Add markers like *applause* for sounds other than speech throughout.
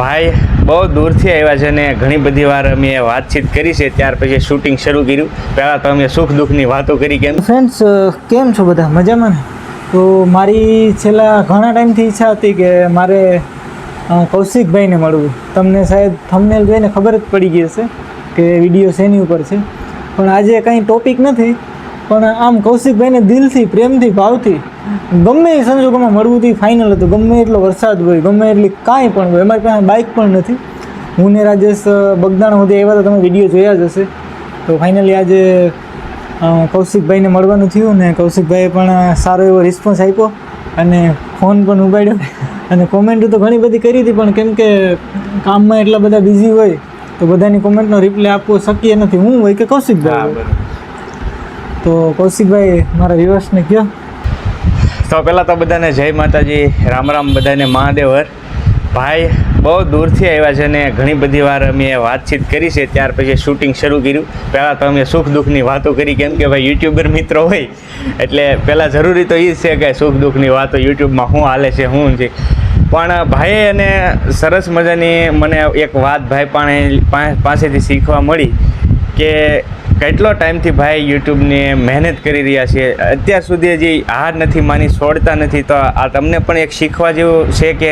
ભાઈ, બહુ દૂરથી આવ્યા છે ને ઘણી બધી વાર અમે વાતચીત કરી છે, ત્યાર પછી શૂટિંગ શરૂ કર્યું. પહેલાં તો અમે સુખ દુઃખની વાતો કરી કેમ ફ્રેન્ડ્સ કેમ છો બધા? મજામાં ને? તો મારી છેલ્લા ઘણા ટાઈમથી ઈચ્છા હતી કે મારે કૌશિકભાઈને મળવું. તમને શાયદ થંબનેલ જોઈને ખબર જ પડી ગઈ હશે કે વીડિયો શેની ઉપર છે. પણ આજે કંઈ ટોપિક નથી. પણ આમ કૌશિકભાઈને દિલથી, પ્રેમથી, ભાવથી ગમે એ સંજોગોમાં મળવું હતી ફાઇનલ હતું. ગમે એટલો વરસાદ હોય, ગમે એટલી કાંઈ પણ હોય. અમારી પાસે બાઇક પણ નથી. હું ને રાજેશ બગદાણ સુધી આવ્યા તો તમે વીડિયો જોયા જ હશે. તો ફાઇનલી આજે કૌશિકભાઈને મળવાનું થયું ને કૌશિકભાઈએ પણ સારો એવો રિસ્પોન્સ આપ્યો અને ફોન પણ ઉપાડ્યો. અને કોમેન્ટ તો ઘણી બધી કરી હતી, પણ કેમ કે કામમાં એટલા બધા બિઝી હોય તો બધાની કોમેન્ટનો રિપ્લાય આપવો શક્ય નથી. હું હોય કે કૌશિકભાઈ. તો કૌશિકભાઈ, મારા વ્યુઅર્સને કહો. તો પહેલાં તો બધાને જય માતાજી, રામ રામ, બધાને મહાદેવર. ભાઈ, બહુ દૂરથી આવ્યા છે ને ઘણી બધી વાર અમે વાતચીત કરી છે, ત્યાર પછી શૂટિંગ શરૂ કર્યું. પહેલાં તો અમે સુખ દુઃખની વાતો કરી, કેમ કે ભાઈ યુટ્યુબર મિત્રો હોય. એટલે પહેલાં જરૂરી તો એ જ છે કે સુખ દુઃખની વાતો યુટ્યુબમાં શું હાલે છે શું છે. પણ ભાઈએ અને સરસ મજાની મને એક વાત ભાઈ પાસેથી શીખવા મળી કે કેટલો ટાઈમથી ભાઈ યુટ્યુબની મહેનત કરી રહ્યા છે? અત્યાર સુધી હજી હાર નથી માની, છોડતા નથી, તો આ તમને પણ એક શીખવા જેવું છે કે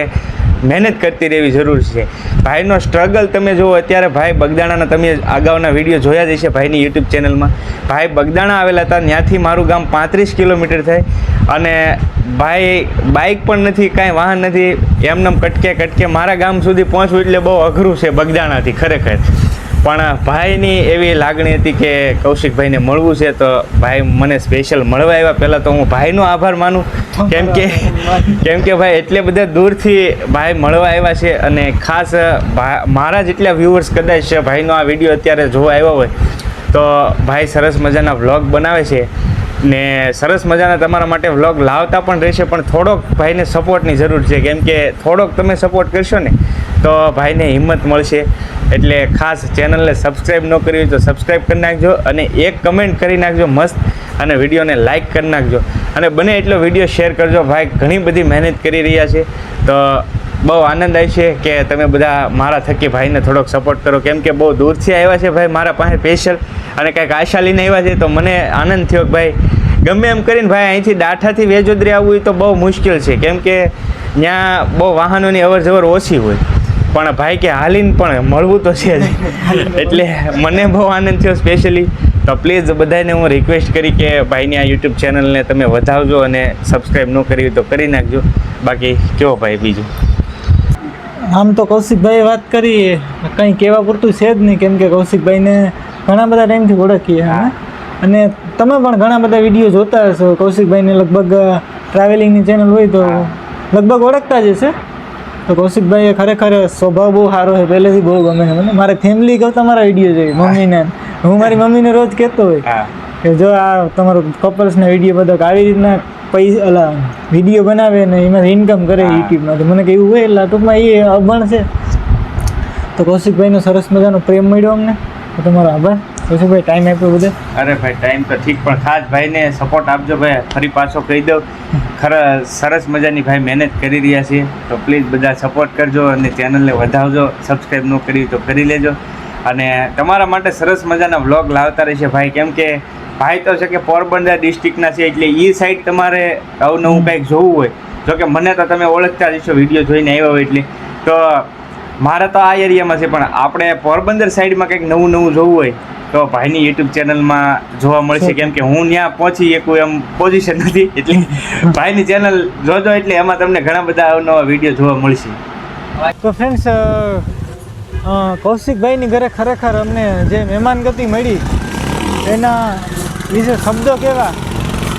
મહેનત કરતી રહેવી જરૂર છે. ભાઈનો સ્ટ્રગલ તમે જુઓ, અત્યારે ભાઈ બગદાણાના તમે અગાઉના વીડિયો જોયા જ હશે ભાઈની યુટ્યુબ ચેનલમાં. ભાઈ બગદાણા આવેલા હતા, ત્યાંથી મારું ગામ પાંત્રીસ કિલોમીટર થાય અને ભાઈ બાઇક પણ નથી, કાંઈ વાહન નથી. એમનેમ કટકે કટકે મારા ગામ સુધી પહોંચવું એટલે બહુ અઘરું છે બગદાણાથી, ખરેખર. પણ ભાઈની એવી લાગણી હતી કે કૌશિકભાઈને મળવું છે તો ભાઈ મને સ્પેશિયલ મળવા આવ્યા. પહેલાં તો હું ભાઈનો આભાર માનું. કેમ કે કેમ કે ભાઈ એટલે બધા દૂરથી ભાઈ મળવા આવ્યા છે અને ખાસ મારા જેટલા વ્યૂવર્સ કદાચ ભાઈનો આ વીડિયો અત્યારે જોવા આવ્યા હોય, તો ભાઈ સરસ મજાના વ્લોગ બનાવે છે ને સરસ મજાના તમારા માટે વ્લોગ લાવતા પણ રહેશે, પણ થોડોક ભાઈને સપોર્ટની જરૂર છે. કેમ કે થોડોક તમે સપોર્ટ કરશો ને તો ભાઈને હિંમત મળશે. એટલે ખાસ ચેનલને સબસ્ક્રાઈબ ન કરી હોય તો સબસ્ક્રાઈબ કરી નાખજો અને એક કમેન્ટ કરી નાખજો મસ્ત અને વિડીયોને લાઇક કરી નાખજો. અને બને એટલો વીડિયો શેર કરજો. ભાઈ ઘણી બધી મહેનત કરી રહ્યા છે. તો બહુ આનંદ આવે છે કે તમે બધા મારા થકી ભાઈને થોડોક સપોર્ટ કરો. કેમ કે બહુ દૂરથી આવ્યા છે ભાઈ મારા પાસે સ્પેશિયલ અને કંઈક આશા લઈને આવ્યા છે તો મને આનંદ થયો કે ભાઈ ગમે એમ કરીને ભાઈ અહીંથી દાઠાથી વેજોદરી આવવું તો બહુ મુશ્કેલ છે. કેમ કે ત્યાં બહુ વાહનોની અવર જવર ઓછી હોય. પણ ભાઈ કે હાલીને પણ મળવું તો છે જ. એટલે મને બહુ આનંદ થયો સ્પેશિયલી તો પ્લીઝ બધાને હું રિક્વેસ્ટ કરી કે ભાઈની આ યુટ્યુબ ચેનલને તમે વધાવજો અને સબસ્ક્રાઈબ ન કરી હોય તો કરી નાખજો. બાકી કયો ભાઈ બીજું? આમ તો કૌશિકભાઈએ વાત કરી કંઈ કહેવા પૂરતું છે જ નહીં કેમ કે કૌશિકભાઈને ઘણા બધા ટાઈમથી ઓળખીએ હા અને તમે પણ ઘણા બધા વીડિયો જોતા હશો. કૌશિકભાઈને લગભગ ટ્રાવેલિંગની ચેનલ હોય તો લગભગ ઓળખતા જ હશે. તો કૌશિકભાઈ ખરેખર સ્વભાવ બહુ સારો છે પહેલેથી બહુ ગમે છે. મને મારે ફેમિલી કરતાં મારા વીડિયો જોઈએ મમ્મીને. હું મારી મમ્મીને રોજ કહેતો હોય કે જો આ તમારો કપલ્સના વીડિયો બધા આવી રીતના પૈસા અલા વીડિયો બનાવે ને એમાંથી ઇન્કમ કરે હા. યુટ્યુબમાં તો મને કે એવું હોય એટલે ટૂંકમાં એ અભણ છે. તો કૌશિકભાઈનો સરસ મજાનો પ્રેમ મળ્યો અમને. તો તમારો આભાર. કૌશિકભાઈ ટાઈમ આપ્યો બધે? અરે ભાઈ ટાઈમ તો ઠીક, પણ ખાસ ભાઈને સપોર્ટ આપજો ભાઈ. ફરી પાછો કહી દઉં. ખરા, સરસ મજાની ભાઈ મહેનત કરી રહ્યા છીએ. તો પ્લીઝ બધા સપોર્ટ કરજો અને ચેનલને વધાવજો. સબસ્ક્રાઈબ ન કરી તો કરી લેજો. અને તમારા માટે સરસ મજાના વ્લોગ લાવતા રહેશે ભાઈ. કેમ કે ભાઈ તો છે કે પોરબંદર ડિસ્ટ્રિક્ટના છે, એટલે એ સાઈડ તમારે અવનવું કંઈક જોવું હોય. જો કે મને તો તમે ઓળખતા જશો વીડિયો જોઈને આવ્યા હોય એટલે. તો મારે તો આ એરિયામાં છે, પણ આપણે પોરબંદર સાઈડમાં કંઈક નવું નવું જોવું હોય. તો ભાઈની યુટ્યુબ ચેનલમાં જોવા મળશે કેમ કે હું ત્યાં પહોંચી એકું એમ પોઝિશન નથી. એટલે *laughs* ભાઈની ચેનલ જોજો એટલે એમાં તમને ઘણા બધા અવનવા વીડિયો જોવા મળશે. તો ફ્રેન્ડ્સ કૌશિકભાઈની ઘરે ખરેખર અમને જે મહેમાનગતિ મળી એના વિશે શબ્દો કેવા?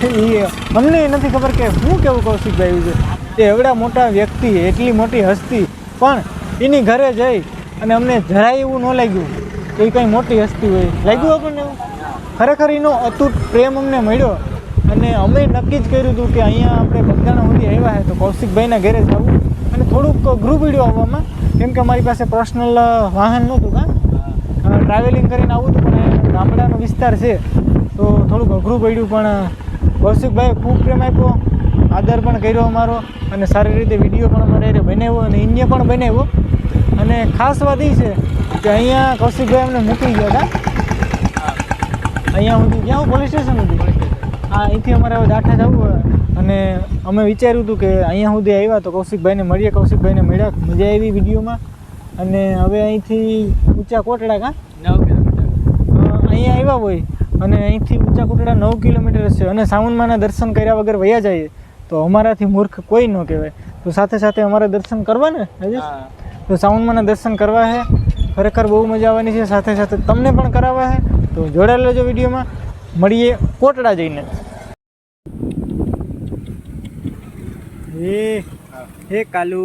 એ અમને નથી ખબર કે શું કેવું કૌશિકભાઈ વિશે. એ એવડા મોટા વ્યક્તિ એટલી મોટી હસ્તી પણ એની ઘરે જઈ અને અમને જરાય એવું ન લાગ્યું. એ કંઈ મોટી હસ્તી હોય. લાગ્યું આપણને? એવું ખરેખર એનો અતૂટ પ્રેમ અમને મળ્યો. અને અમે નક્કી જ કર્યું હતું કે અહીંયા આપણે બગદાણા સુધી આવ્યા છે તો કૌશિકભાઈના ઘરે જવું અને થોડુંક ગ્રુપ વીડિયો આવવામાં. કેમ કે અમારી પાસે પર્સનલ વાહન નહોતું કાં ટ્રાવેલિંગ કરીને આવું હતું પણ ગામડાનો વિસ્તાર છે. તો થોડુંક અઘરું પડ્યું પણ કૌશિકભાઈએ ખૂબ પ્રેમ આપ્યો આદર પણ કર્યો અમારો. અને સારી રીતે વીડિયો પણ અમારે બનાવ્યો અને ઇન્ય પણ બનાવ્યો અને ખાસ વાત એ છે કે અહીંયા કૌશિકભાઈ અમને મૂકી ગયા હતા. અહીંયા સુધી ક્યાં પોલીસ સ્ટેશન સુધી. હા અહીંથી અમારે હવે દાઠા જવું હોય. અને અમે વિચાર્યું હતું કે અહીંયા સુધી આવ્યા તો કૌશિકભાઈને મળીએ કૌશિકભાઈને મળ્યા. મજા આવી વિડીયોમાં. અને હવે અહીંથી ઊંચા કોટડા કાં? નવ કિલોમીટર. અહીંયા આવ્યા હોય. અને અહીંથી ઊંચા કોટડા નવ કિલોમીટર છે. અને સાવનમાના દર્શન કર્યા વગર વયા જઈએ. તો અમારાથી મૂર્ખ કોઈ ન કહેવાય. તો સાથે સાથે અમારે દર્શન કરવા ને? તો સાવનમાં દર્શન કરવા છે ખરેખર બહુ મજા આવવાની છે. સાથે સાથે તમને પણ કરાવવા છે તો જોડાયેલ રહેજો વિડીયોમાં. મળીએ કોટડા જઈને. એ હે કાલુ.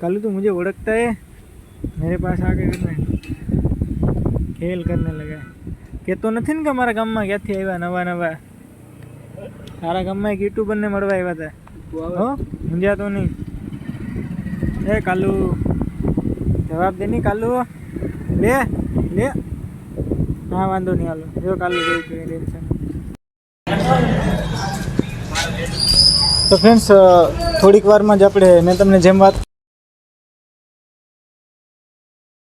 કાલુ તું મુજે ઓળખતા હે? મેરે પાસ આગે ખેલ કરને લગા કહેતો નથી ને કે મારા ગામમાં ક્યાંથી આવ્યા નવા નવા? તારા ગામમાં એક યુટ્યુબરને મળવા આવ્યા હતા હો મુંજા તો નહીં. એ કાલુ, જવાબ દે નહીં કાલુ. લે લે હા, વાંધો નહીં, હાલો. જો કાલુ જોઈ કે ટેન્શન તો ફ્રેન્ડ્સ થોડીક વારમાં જ આપણે, મેં તમને જેમ વાત